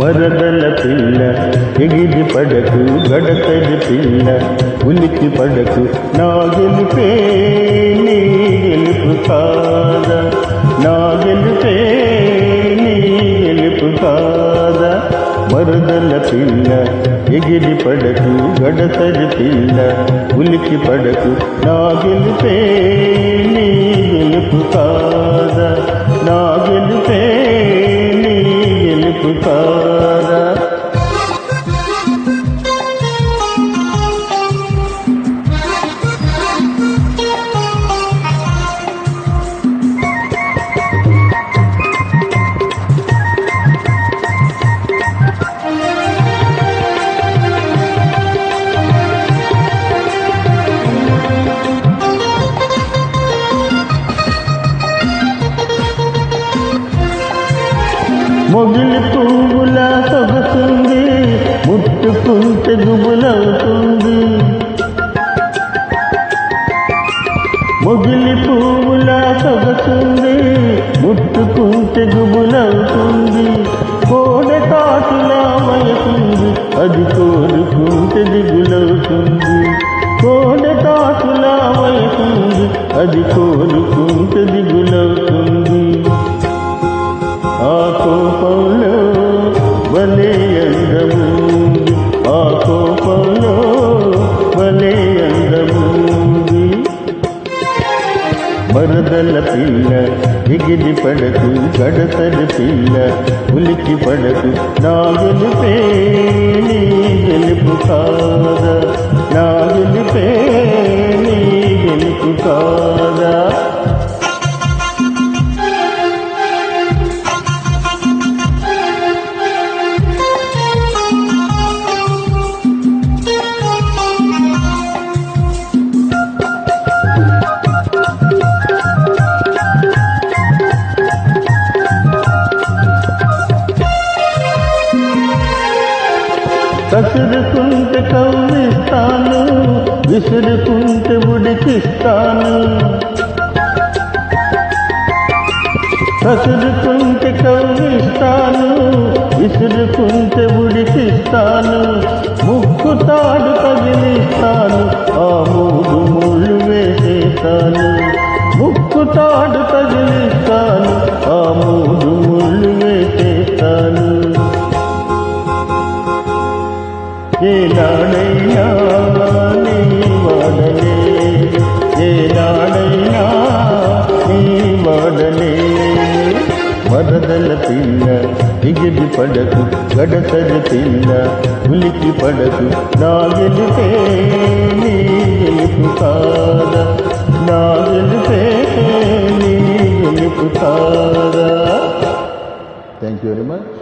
మరదల పిల్ల ఎగిరి పడకు గడతది పిల్ల ఉలికి పడకు నా గెలుపే నీ గెలుపు కాదా? నా గెలుపే నీ గెలుపు కాదా? మరదల పిల్ల ఎగిరి పడకు గడతది పిల్ల ఉలికి పడకు నా గెలుపే నీ గెలుపు కాదా? నా గెలుపే నీ గెలుపు కాదా? మొగిలి పువ్వులా సొగసుంది ముట్టుకుంటే గుబులవుతుంది. మొగిలి పువ్వులా సొగసుంది ముట్టుకుంటే గుబులవుతుంది. కోడె కాటులా వయసుంది అది కోరుకుంటే దిగులవుతుంది. కోడె కాటులా వయసుంది అది కోరుకుంటే కోపంలో భలే అందముంది ఆ కోపంలో భలే అందముంది మరదల పిల్ల ఎగిరి పడకు గడతడి పిల్ల ఉలికి పడకు. నాగులు గెలుపే నీ గెలుపు కాదా కసురుకుంటే కవ్విస్తాను విసురుకుంటే ఉడికిస్తాను. కసురుకుంటే కవ్విస్తాను విసురుకుంటే ఉడికిస్తాను. ముక్కు తాడు తగిలిస్తాను நாடை நானே வாடலே ஏ நாடை நீ வாடலே மரதல பின்ன திகிரி படகு கடத்தது பின்ன உலுக்கி படகு நாகெழுதே நீ காத நாகெழுதே நீ காத Thank you very much.